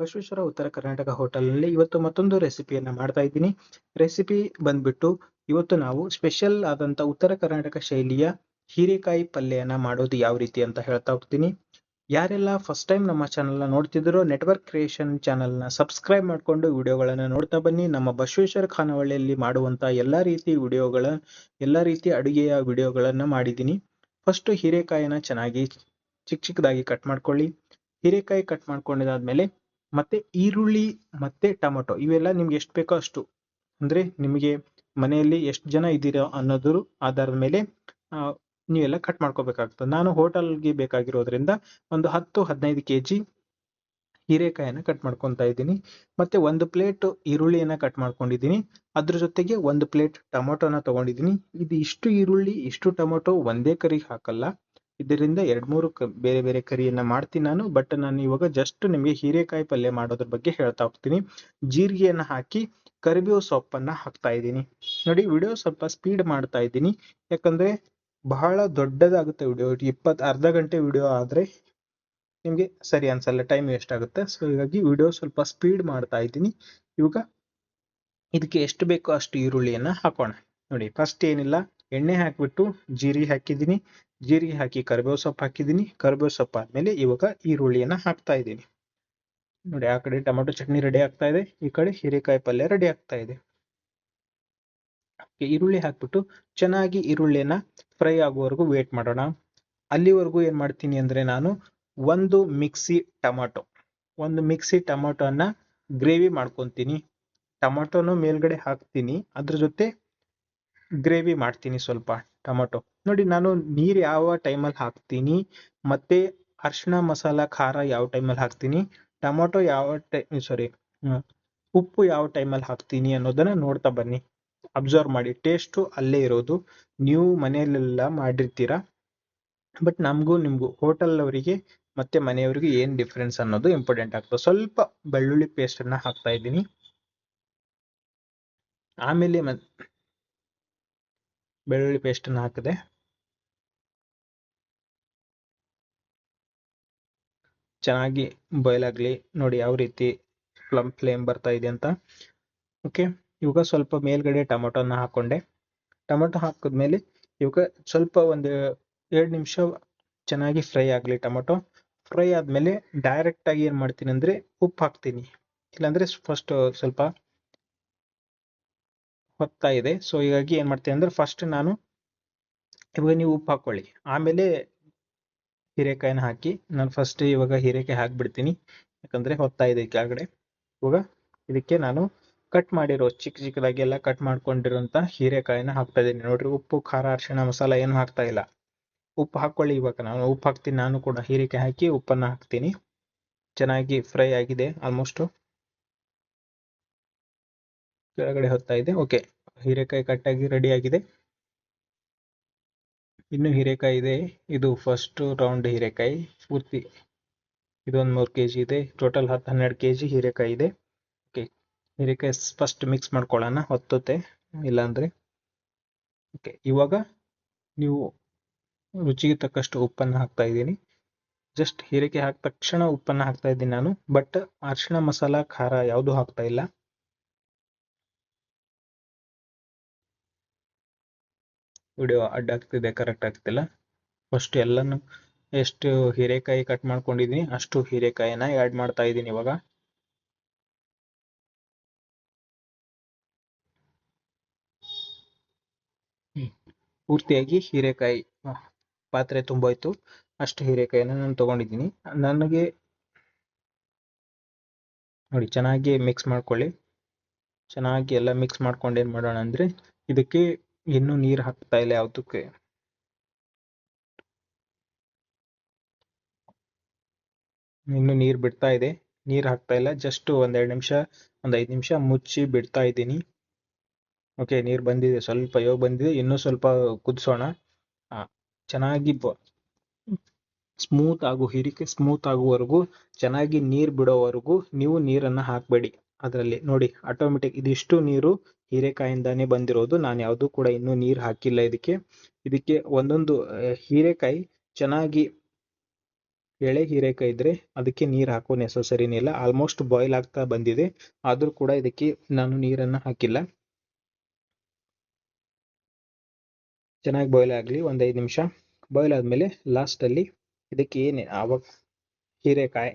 ಬಸವೇಶ್ವರ ಉತ್ತರ ಕರ್ನಾಟಕ ಹೋಟೆಲ್ನಲ್ಲಿ ಇವತ್ತು ಮತ್ತೊಂದು ರೆಸಿಪಿಯನ್ನು ಮಾಡ್ತಾ ಇದ್ದೀನಿ. ರೆಸಿಪಿ ಬಂದ್ಬಿಟ್ಟು ಇವತ್ತು ನಾವು ಸ್ಪೆಷಲ್ ಆದಂತ ಉತ್ತರ ಕರ್ನಾಟಕ ಶೈಲಿಯ ಹೀರೆಕಾಯಿ ಪಲ್ಯನ ಮಾಡೋದು ಯಾವ ರೀತಿ ಅಂತ ಹೇಳ್ತಾ ಹೋಗ್ತೀನಿ. ಯಾರೆಲ್ಲ ಫಸ್ಟ್ ಟೈಮ್ ನಮ್ಮ ಚಾನಲ್ನ ನೋಡ್ತಿದ್ರು ನೆಟ್ವರ್ಕ್ ಕ್ರಿಯೇಷನ್ ಚಾನಲ್ನ ಸಬ್ಸ್ಕ್ರೈಬ್ ಮಾಡಿಕೊಂಡು ವಿಡಿಯೋಗಳನ್ನು ನೋಡ್ತಾ ಬನ್ನಿ. ನಮ್ಮ ಬಸವೇಶ್ವರ ಖಾನಾವಳಿಯಲ್ಲಿ ಮಾಡುವಂತ ಎಲ್ಲಾ ರೀತಿ ವಿಡಿಯೋಗಳ, ಎಲ್ಲಾ ರೀತಿ ಅಡುಗೆಯ ವಿಡಿಯೋಗಳನ್ನ ಮಾಡಿದ್ದೀನಿ. ಫಸ್ಟ್ ಹೀರೆಕಾಯಿನ ಚೆನ್ನಾಗಿ ಚಿಕ್ಕ ಚಿಕ್ಕದಾಗಿ ಕಟ್ ಮಾಡ್ಕೊಳ್ಳಿ. ಹೀರೆಕಾಯಿ ಕಟ್ ಮಾಡ್ಕೊಂಡಿದಾದ್ಮೇಲೆ ಮತ್ತೆ ಈರುಳ್ಳಿ, ಮತ್ತೆ ಟೊಮೊಟೊ ಇವೆಲ್ಲ ನಿಮ್ಗೆ ಎಷ್ಟು ಬೇಕೋ ಅಷ್ಟು. ಅಂದ್ರೆ ನಿಮಗೆ ಮನೆಯಲ್ಲಿ ಎಷ್ಟು ಜನ ಇದ್ದೀರೋ ಅನ್ನೋದ್ರ ಆಧಾರದ ಮೇಲೆ ನೀವೆಲ್ಲ ಕಟ್ ಮಾಡ್ಕೋಬೇಕಾಗ್ತದೆ. ನಾನು ಹೋಟೆಲ್ಗೆ ಬೇಕಾಗಿರೋದ್ರಿಂದ ಒಂದು ಹತ್ತು, ಹದಿನೈದು ಕೆ ಜಿ ಕಟ್ ಮಾಡ್ಕೊತಾ ಇದ್ದೀನಿ. ಮತ್ತೆ ಒಂದು ಪ್ಲೇಟ್ ಈರುಳ್ಳಿಯನ್ನ ಕಟ್ ಮಾಡ್ಕೊಂಡಿದ್ದೀನಿ. ಅದ್ರ ಜೊತೆಗೆ ಒಂದು ಪ್ಲೇಟ್ ಟೊಮೊಟೊನ ತಗೊಂಡಿದ್ದೀನಿ. ಇದು ಇಷ್ಟು ಈರುಳ್ಳಿ, ಇಷ್ಟು ಟೊಮೊಟೊ ಒಂದೇ ಕರಿಗೆ ಹಾಕಲ್ಲ. ಇದರಿಂದ ಎರಡ್ ಮೂರು ಬೇರೆ ಬೇರೆ ಕರಿಯನ್ನ ಮಾಡ್ತೀನಿ ನಾನು ಬಟ್ ನಾನು ಇವಾಗ ಜಸ್ಟ್ ನಿಮಗೆ ಹೀರೆಕಾಯಿ ಪಲ್ಯ ಮಾಡೋದ್ರ ಬಗ್ಗೆ ಹೇಳ್ತಾ ಹೋಗ್ತೀನಿ. ಜೀರಿಗೆಯನ್ನ ಹಾಕಿ ಕರಿಬೇವು ಸೊಪ್ಪನ್ನ ಹಾಕ್ತಾ ಇದ್ದೀನಿ. ನೋಡಿ, ವಿಡಿಯೋ ಸ್ವಲ್ಪ ಸ್ಪೀಡ್ ಮಾಡ್ತಾ ಇದ್ದೀನಿ. ಯಾಕಂದ್ರೆ ಬಹಳ ದೊಡ್ಡದಾಗುತ್ತೆ ವಿಡಿಯೋ ಇಪ್ಪತ್ ಅರ್ಧ ಗಂಟೆ ವಿಡಿಯೋ ಆದ್ರೆ ನಿಮ್ಗೆ ಸರಿ ಅನ್ಸಲ್ಲ, ಟೈಮ್ ವೇಸ್ಟ್ ಆಗುತ್ತೆ. ಸೊ ಹೀಗಾಗಿ ವಿಡಿಯೋ ಸ್ವಲ್ಪ ಸ್ಪೀಡ್ ಮಾಡ್ತಾ ಇದ್ದೀನಿ. ಇವಾಗ ಇದಕ್ಕೆ ಎಷ್ಟು ಬೇಕೋ ಅಷ್ಟು ಈರುಳ್ಳಿಯನ್ನ ಹಾಕೋಣ. ನೋಡಿ ಫಸ್ಟ್ ಏನಿಲ್ಲ, ಎಣ್ಣೆ ಹಾಕಿಬಿಟ್ಟು ಜೀರಿಗೆ ಹಾಕಿದ್ದೀನಿ. ಜೀರಿಗೆ ಹಾಕಿ ಕರಿಬೇವು ಸೊಪ್ಪು ಹಾಕಿದ್ದೀನಿ. ಕರಿಬೇವು ಸೊಪ್ಪು ಆದ್ಮೇಲೆ ಇವಾಗ ಈರುಳ್ಳಿಯನ್ನ ಹಾಕ್ತಾ ಇದ್ದೀನಿ. ನೋಡಿ, ಆ ಕಡೆ ಟೊಮೆಟೊ ಚಟ್ನಿ ರೆಡಿ ಆಗ್ತಾ ಇದೆ. ಈ ಕಡೆ ಹೀರೆಕಾಯಿ ಪಲ್ಯ ರೆಡಿ ಆಗ್ತಾ ಇದೆ. ಈರುಳ್ಳಿ ಹಾಕ್ಬಿಟ್ಟು ಚೆನ್ನಾಗಿ ಈರುಳ್ಳಿಯನ್ನ ಫ್ರೈ ಆಗುವವರೆಗೂ ವೇಟ್ ಮಾಡೋಣ. ಅಲ್ಲಿವರೆಗೂ ಏನ್ ಮಾಡ್ತೀನಿ ಅಂದ್ರೆ ನಾನು ಒಂದು ಮಿಕ್ಸಿ ಟೊಮಾಟೊ, ಒಂದು ಮಿಕ್ಸಿ ಟೊಮಾಟೊನ ಗ್ರೇವಿ ಮಾಡ್ಕೊಂತೀನಿ. ಟೊಮಾಟೊನು ಮೇಲ್ಗಡೆ ಹಾಕ್ತೀನಿ. ಅದ್ರ ಜೊತೆ ಗ್ರೇವಿ ಮಾಡ್ತೀನಿ ಸ್ವಲ್ಪ ಟೊಮೊಟೊ. ನೋಡಿ ನಾನು ನೀರು ಯಾವ ಟೈಮಲ್ಲಿ ಹಾಕ್ತೀನಿ, ಮತ್ತೆ ಅರಿಶಿಣ ಮಸಾಲ, ಖಾರ ಯಾವ ಟೈಮಲ್ಲಿ ಹಾಕ್ತೀನಿ, ಟೊಮೊಟೊ ಯಾವ ಟೈ ಸಾರಿ ಉಪ್ಪು ಯಾವ ಟೈಮಲ್ಲಿ ಹಾಕ್ತೀನಿ ಅನ್ನೋದನ್ನ ನೋಡ್ತಾ ಬನ್ನಿ. ಅಬ್ಸರ್ವ್ ಮಾಡಿ ಟೇಸ್ಟು ಅಲ್ಲೇ ಇರೋದು. ನೀವು ಮನೆಯಲ್ಲೆಲ್ಲ ಮಾಡಿರ್ತೀರಾ? ಬಟ್ ನಮಗೂ ನಿಮಗೂ ಹೋಟೆಲ್ ಅವರಿಗೆ ಮತ್ತೆ ಮನೆಯವರಿಗೆ ಏನು ಡಿಫ್ರೆನ್ಸ್ ಅನ್ನೋದು ಇಂಪಾರ್ಟೆಂಟ್ ಆಗ್ತದೆ. ಸ್ವಲ್ಪ ಬೆಳ್ಳುಳ್ಳಿ ಪೇಸ್ಟನ್ನು ಹಾಕ್ತಾ ಇದ್ದೀನಿ. ಆಮೇಲೆ ಬೆಳ್ಳುಳ್ಳಿ ಪೇಸ್ಟನ್ನು ಹಾಕಿದೆ. ಚೆನ್ನಾಗಿ ಬಾಯ್ಲ್ ಆಗ್ಲಿ, ನೋಡಿ ಯಾವ ರೀತಿ ಪ್ಲಮ್ ಫ್ಲೇಮ್ ಬರ್ತಾ ಇದೆ ಅಂತ. ಓಕೆ ಇವಾಗ ಸ್ವಲ್ಪ ಮೇಲ್ಗಡೆ ಟೊಮೊಟೊನ ಹಾಕೊಂಡೆ. ಟೊಮೊಟೊ ಹಾಕಿದ್ಮೇಲೆ ಇವಾಗ ಸ್ವಲ್ಪ ಒಂದು ಎರಡು ನಿಮಿಷ ಚೆನ್ನಾಗಿ ಫ್ರೈ ಆಗಲಿ ಟೊಮೊಟೊ. ಫ್ರೈ ಆದಮೇಲೆ ಡೈರೆಕ್ಟಾಗಿ ಏನ್ ಮಾಡ್ತೀನಿ ಅಂದ್ರೆ ಉಪ್ಪು ಹಾಕ್ತೀನಿ. ಇಲ್ಲಾಂದರೆ ಫಸ್ಟ್ ಸ್ವಲ್ಪ ಹೊತ್ತಾ ಇದೆ. ಸೊ ಹೀಗಾಗಿ ಏನ್ ಮಾಡ್ತೀನಿ ಅಂದ್ರೆ ಫಸ್ಟ್ ನಾನು ಇವಾಗ ನೀವು ಉಪ್ಪು ಹಾಕೊಳ್ಳಿ. ಆಮೇಲೆ ಹೀರೆಕಾಯಿನ ಹಾಕಿ ನಾನು ಫಸ್ಟ್ ಇವಾಗ ಹೀರೆಕಾಯಿ ಹಾಕ್ಬಿಡ್ತೀನಿ. ಯಾಕಂದ್ರೆ ಹೊತ್ತಾ ಇದೆ ಕೆಳಗಡೆ. ಇವಾಗ ಇದಕ್ಕೆ ನಾನು ಕಟ್ ಮಾಡಿರೋ ಚಿಕ್ಕ ಚಿಕ್ಕದಾಗಿ ಎಲ್ಲ ಕಟ್ ಮಾಡ್ಕೊಂಡಿರೋಂತ ಹೀರೆಕಾಯಿನ ಹಾಕ್ತಾ ಇದ್ದೀನಿ. ನೋಡ್ರಿ ಉಪ್ಪು, ಖಾರ, ಅರಿಶಿಣ, ಮಸಾಲ ಏನು ಹಾಕ್ತಾ ಇಲ್ಲ. ಉಪ್ಪು ಹಾಕೊಳ್ಳಿ ಇವಾಗ ನಾನು. ಉಪ್ಪು ಹಾಕ್ತೀನಿ ನಾನು ಕೂಡ. ಹೀರೆಕಾಯಿ ಹಾಕಿ ಉಪ್ಪನ್ನ ಹಾಕ್ತೀನಿ. ಚೆನ್ನಾಗಿ ಫ್ರೈ ಆಗಿದೆ ಆಲ್ಮೋಸ್ಟ್ ಕೆಳಗಡೆ ಹೊತ್ತಾ ಇದೆ. ಓಕೆ. ಹೀರೆಕಾಯಿ ಕಟ್ಟಾಗಿ ರೆಡಿ ಆಗಿದೆ. ಇನ್ನು ಹೀರೆಕಾಯಿ ಇದೆ. ಇದು ಫಸ್ಟ್ ರೌಂಡ್ ಹೀರೆಕಾಯಿ. ಪೂರ್ತಿ ಇದೊಂದು ಮೂರು ಕೆ ಜಿ ಇದೆ. ಟೋಟಲ್ ಹತ್ತು ಹನ್ನೆರಡು ಕೆ ಜಿ ಹೀರೆಕಾಯಿ ಇದೆ. ಓಕೆ. ಹೀರೆಕಾಯಿ ಫಸ್ಟ್ ಮಿಕ್ಸ್ ಮಾಡ್ಕೊಳ್ಳೋಣ. ಹೊತ್ತುತ್ತೆ ಇಲ್ಲಾಂದರೆ. ಓಕೆ. ಇವಾಗ ನೀವು ರುಚಿಗೆ ತಕ್ಕಷ್ಟು ಉಪ್ಪನ್ನು ಹಾಕ್ತಾ ಇದ್ದೀನಿ. ಜಸ್ಟ್ ಹೀರೆಕಾಯಿ ಹಾಕಿದ ತಕ್ಷಣ ಉಪ್ಪನ್ನು ಹಾಕ್ತಾ ಇದ್ದೀನಿ ನಾನು. ಬಟ್ ಅರಿಶಿಣ ಮಸಾಲ, ಖಾರ ಯಾವುದು ಹಾಕ್ತಾ ಇಲ್ಲ. ವಿಡಿಯೋ ಅಡ್ಡ ಆಗ್ತಿದೆ ಕರೆಕ್ಟ್ ಆಗ್ತಿಲ್ಲ. ಫಸ್ಟ್ ಎಲ್ಲಾನು ಎಷ್ಟು ಹೀರೆಕಾಯಿ ಕಟ್ ಮಾಡ್ಕೊಂಡಿದ್ದೀನಿ ಅಷ್ಟು ಹೀರೆಕಾಯಿನ ಆ್ಯಡ್ ಮಾಡ್ತಾ ಇದ್ದೀನಿ ಇವಾಗ. ಪೂರ್ತಿಯಾಗಿ ಹೀರೆಕಾಯಿ ಪಾತ್ರೆ ತುಂಬೋಯ್ತು. ಅಷ್ಟು ಹೀರೆಕಾಯಿನ ನಾನು ತಗೊಂಡಿದ್ದೀನಿ. ನನಗೆ ನೋಡಿ, ಚೆನ್ನಾಗಿ ಮಿಕ್ಸ್ ಮಾಡ್ಕೊಳ್ಳಿ. ಚೆನ್ನಾಗಿ ಎಲ್ಲ ಮಿಕ್ಸ್ ಮಾಡ್ಕೊಂಡು ಏನು ಮಾಡೋಣ ಅಂದ್ರೆ, ಇದಕ್ಕೆ ಇನ್ನೂ ನೀರು ಹಾಕ್ತಾ ಇಲ್ಲ ಯಾವ್ದಕ್ಕೆ. ಇನ್ನು ನೀರು ಬಿಡ್ತಾ ಇದೆ. ನೀರು ಹಾಕ್ತಾ ಇಲ್ಲ. ಜಸ್ಟ್ ಒಂದೆರಡು ನಿಮಿಷ, ಒಂದ್ ಐದು ನಿಮಿಷ ಮುಚ್ಚಿ ಬಿಡ್ತಾ ಇದ್ದೀನಿ. ಓಕೆ ನೀರು ಬಂದಿದೆ. ಸ್ವಲ್ಪ ಯೋಗ ಬಂದಿದೆ. ಇನ್ನೂ ಸ್ವಲ್ಪ ಕುದಿಸೋಣ. ಚೆನ್ನಾಗಿ ಸ್ಮೂತ್ ಆಗು, ಹಿರಿಕೆ ಸ್ಮೂತ್ ಆಗುವವರೆಗೂ, ಚೆನ್ನಾಗಿ ನೀರ್ ಬಿಡೋವರೆಗೂ ನೀವು ನೀರನ್ನ ಹಾಕಬೇಡಿ. ಅದರಲ್ಲಿ ನೋಡಿ ಆಟೋಮೆಟಿಕ್ ಇದಿಷ್ಟು ನೀರು ಹೀರೆಕಾಯಿಂದಾನೇ ಬಂದಿರೋದು. ನಾನು ಯಾವುದು ಕೂಡ ಇನ್ನೂ ನೀರು ಹಾಕಿಲ್ಲ ಇದಕ್ಕೆ. ಇದಕ್ಕೆ ಒಂದೊಂದು ಹೀರೆಕಾಯಿ ಚೆನ್ನಾಗಿ ಎಳೆ ಹೀರೆಕಾಯಿ ಇದ್ರೆ ಅದಕ್ಕೆ ನೀರು ಹಾಕೋ ನೆಸಸರಿನೇ ಇಲ್ಲ. ಆಲ್ಮೋಸ್ಟ್ ಬಾಯ್ಲ್ ಆಗ್ತಾ ಬಂದಿದೆ. ಆದರೂ ಕೂಡ ಇದಕ್ಕೆ ನಾನು ನೀರನ್ನ ಹಾಕಿಲ್ಲ. ಚೆನ್ನಾಗಿ ಬಾಯ್ಲ್ ಆಗಲಿ, ಒಂದು ಐದು ನಿಮಿಷ. ಬಾಯ್ಲ್ ಆದಮೇಲೆ ಲಾಸ್ಟಲ್ಲಿ ಇದಕ್ಕೆ ಏನೇ ಆವಾಗ ಹೀರೆಕಾಯಿ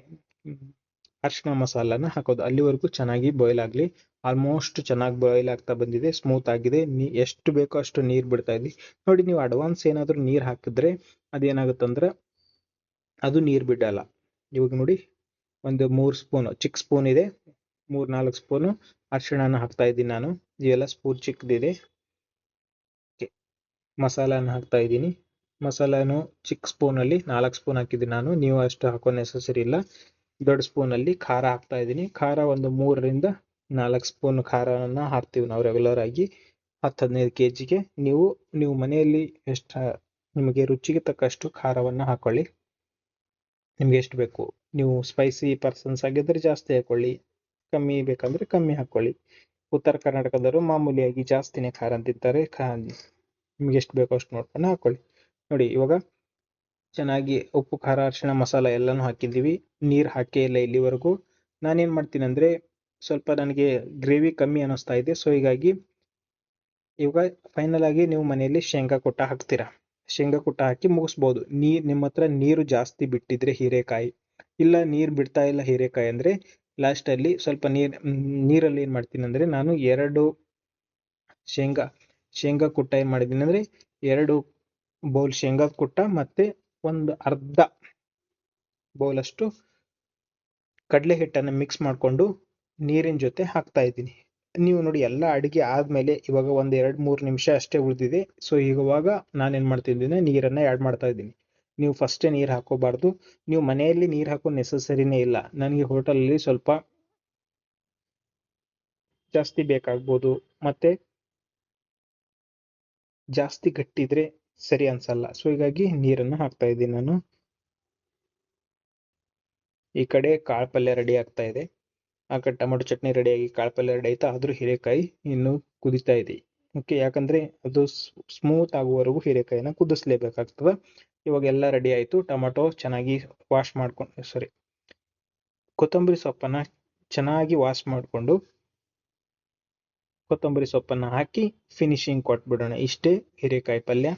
ಅರಿಶಿನ ಮಸಾಲನ ಹಾಕೋದು. ಅಲ್ಲಿವರೆಗೂ ಚೆನ್ನಾಗಿ ಬಾಯ್ಲ್ ಆಗಲಿ. ಆಲ್ಮೋಸ್ಟ್ ಚೆನ್ನಾಗಿ ಬಾಯ್ಲ್ ಆಗ್ತಾ ಬಂದಿದೆ. ಸ್ಮೂತ್ ಆಗಿದೆ. ನೀ, ಎಷ್ಟು ಬೇಕೋ ಅಷ್ಟು ನೀರು ಬಿಡ್ತಾ ಇದ್ವಿ ನೋಡಿ, ನೀವು ಅಡ್ವಾನ್ಸ್ ಏನಾದರೂ ನೀರು ಹಾಕಿದ್ರೆ ಅದೇನಾಗುತ್ತಂದ್ರೆ ಅದು ನೀರು ಬಿಡಲ್ಲ. ಇವಾಗ ನೋಡಿ, ಒಂದು ಮೂರು ಸ್ಪೂನು ಚಿಕ್ಕ ಸ್ಪೂನ್ ಇದೆ. ಮೂರು, ನಾಲ್ಕು ಸ್ಪೂನು ಅರಿಶಿಣನ ಹಾಕ್ತಾ ಇದ್ದೀನಿ ನಾನು. ಇವೆಲ್ಲ ಸ್ಪೂನ್ ಚಿಕ್ಕದಿದೆ ಮಸಾಲಾನ ಹಾಕ್ತಾ ಇದ್ದೀನಿ. ಮಸಾಲಾನು ಚಿಕ್ಕ ಸ್ಪೂನಲ್ಲಿ ನಾಲ್ಕು ಸ್ಪೂನ್ ಹಾಕಿದ್ದೀನಿ ನಾನು. ನೀವು ಅಷ್ಟು ಹಾಕೋ ನೆಸಸರಿ ಇಲ್ಲ. ದೊಡ್ಡ ಸ್ಪೂನಲ್ಲಿ ಖಾರ ಹಾಕ್ತಾ ಇದ್ದೀನಿ. ಖಾರ ಒಂದು ಮೂರರಿಂದ ನಾಲ್ಕು ಸ್ಪೂನ್ ಖಾರವನ್ನು ಹಾಕ್ತೀವಿ ನಾವು ರೆಗ್ಯುಲರ್ ಆಗಿ. ಹತ್ತು, ಹದಿನೈದು ಕೆ ಜಿಗೆ ನೀವು ನೀವು ಮನೆಯಲ್ಲಿ ಎಷ್ಟು, ನಿಮಗೆ ರುಚಿಗೆ ತಕ್ಕಷ್ಟು ಖಾರವನ್ನು ಹಾಕೊಳ್ಳಿ. ನಿಮ್ಗೆ ಎಷ್ಟು ಬೇಕು? ನೀವು ಸ್ಪೈಸಿ ಪರ್ಸನ್ಸ್ ಆಗಿದ್ದರೆ ಜಾಸ್ತಿ ಹಾಕೊಳ್ಳಿ. ಕಮ್ಮಿ ಬೇಕಂದ್ರೆ ಕಮ್ಮಿ ಹಾಕೊಳ್ಳಿ. ಉತ್ತರ ಕರ್ನಾಟಕದವರು ಮಾಮೂಲಿಯಾಗಿ ಜಾಸ್ತಿನೇ ಖಾರ ತಿಂತಾರೆ. ಖಾ, ನಿಮ್ಗೆ ಎಷ್ಟು ಬೇಕೋ ಅಷ್ಟು ನೋಡ್ಕೊಂಡು ಹಾಕೊಳ್ಳಿ. ನೋಡಿ ಇವಾಗ ಚೆನ್ನಾಗಿ ಉಪ್ಪು, ಖಾರ, ಅರಿಶಿಣ, ಮಸಾಲ ಎಲ್ಲನೂ ಹಾಕಿದ್ದೀವಿ. ನೀರು ಹಾಕೇ ಇಲ್ಲ ಇಲ್ಲಿವರೆಗೂ. ನಾನೇನು ಮಾಡ್ತೀನಿ ಅಂದರೆ ಸ್ವಲ್ಪ ನನಗೆ ಗ್ರೇವಿ ಕಮ್ಮಿ ಅನ್ನಿಸ್ತಾ ಇದೆ. ಸೊ ಹೀಗಾಗಿ ಇವಾಗ ಫೈನಲ್ ಆಗಿ ನೀವು ಮನೆಯಲ್ಲಿ ಶೇಂಗಾ ಕೊಟ್ಟ ಹಾಕ್ತೀರಾ? ಶೇಂಗಾ ಕೊಟ್ಟ ಹಾಕಿ ಮುಗಿಸ್ಬೋದು. ನೀರು, ನಿಮ್ಮ ಹತ್ರ ನೀರು ಜಾಸ್ತಿ ಬಿಟ್ಟಿದ್ರೆ ಹೀರೆಕಾಯಿ. ಇಲ್ಲ ನೀರು ಬಿಡ್ತಾ ಇಲ್ಲ ಹೀರೆಕಾಯಿ ಅಂದರೆ ಲಾಸ್ಟಲ್ಲಿ ಸ್ವಲ್ಪ ನೀರು, ನೀರಲ್ಲಿ ಏನು ಮಾಡ್ತೀನಿ ಅಂದರೆ ನಾನು ಎರಡು ಶೇಂಗಾ ಶೇಂಗಾ ಕುಟ್ಟ ಏನು ಮಾಡಿದ್ದೀನಿ ಅಂದರೆ ಎರಡು ಬೌಲ್ ಶೇಂಗಾ ಕುಟ್ಟ ಮತ್ತು ಒಂದು ಅರ್ಧ ಬೌಲಷ್ಟು ಕಡಲೆ ಹಿಟ್ಟನ್ನು ಮಿಕ್ಸ್ ಮಾಡಿಕೊಂಡು ನೀರಿನ ಜೊತೆ ಹಾಕ್ತಾ ಇದ್ದೀನಿ. ನೀವು ನೋಡಿ ಎಲ್ಲ ಅಡುಗೆ ಆದಮೇಲೆ ಇವಾಗ ಒಂದು ಎರಡು ಮೂರು ನಿಮಿಷ ಅಷ್ಟೇ ಉಳಿದಿದೆ. ಸೊ ಇವಾಗ ಏನು ಮಾಡ್ತಿದ್ದೀನಿ ನೀರನ್ನು ಆ್ಯಡ್ ಮಾಡ್ತಾ ಇದ್ದೀನಿ. ನೀವು ಫಸ್ಟೇ ನೀರು ಹಾಕೋಬಾರ್ದು. ನೀವು ಮನೆಯಲ್ಲಿ ನೀರು ಹಾಕೋ ನೆಸಸರಿನೇ ಇಲ್ಲ. ನನಗೆ ಹೋಟೆಲಲ್ಲಿ ಸ್ವಲ್ಪ ಜಾಸ್ತಿ ಬೇಕಾಗ್ಬೋದು. ಮತ್ತು ಜಾಸ್ತಿ ಗಟ್ಟಿದ್ರೆ ಸರಿ ಅನ್ಸಲ್ಲ. ಸೊ ಹೀಗಾಗಿ ನೀರನ್ನ ಹಾಕ್ತಾ ಇದ್ದೀನಿ ನಾನು. ಈ ಕಡೆ ಕಾಳು ಪಲ್ಯ ರೆಡಿ ಆಗ್ತಾ ಇದೆ. ಆ ಕಡೆ ಟೊಮೊಟೊ ಚಟ್ನಿ ರೆಡಿಯಾಗಿ ಕಾಳು ಪಲ್ಯ ರೆಡಿ ಆಯ್ತಾ, ಆದ್ರೂ ಹೀರೆಕಾಯಿ ಇನ್ನು ಕುದಿತಾ ಇದೆ. ಓಕೆ ಯಾಕಂದ್ರೆ ಅದು ಸ್ಮೂತ್ ಆಗುವವರೆಗೂ ಹೀರೆಕಾಯಿನ ಕುದಿಸ್ಲೇಬೇಕಾಗ್ತದೆ. ಇವಾಗ ಎಲ್ಲ ರೆಡಿ ಆಯ್ತು. ಟೊಮೊಟೊ ಚೆನ್ನಾಗಿ ವಾಶ್ ಮಾಡ್ಕೊಂಡು ಸಾರಿ ಕೊತ್ತಂಬರಿ ಸೊಪ್ಪನ್ನ ಚೆನ್ನಾಗಿ ವಾಶ್ ಮಾಡಿಕೊಂಡು ಕೊತ್ತಂಬರಿ ಸೊಪ್ಪನ್ನು ಹಾಕಿ ಫಿನಿಶಿಂಗ್ ಕೊಟ್ಬಿಡೋಣ. ಇಷ್ಟೇ ಹೀರೆಕಾಯಿ ಪಲ್ಯ.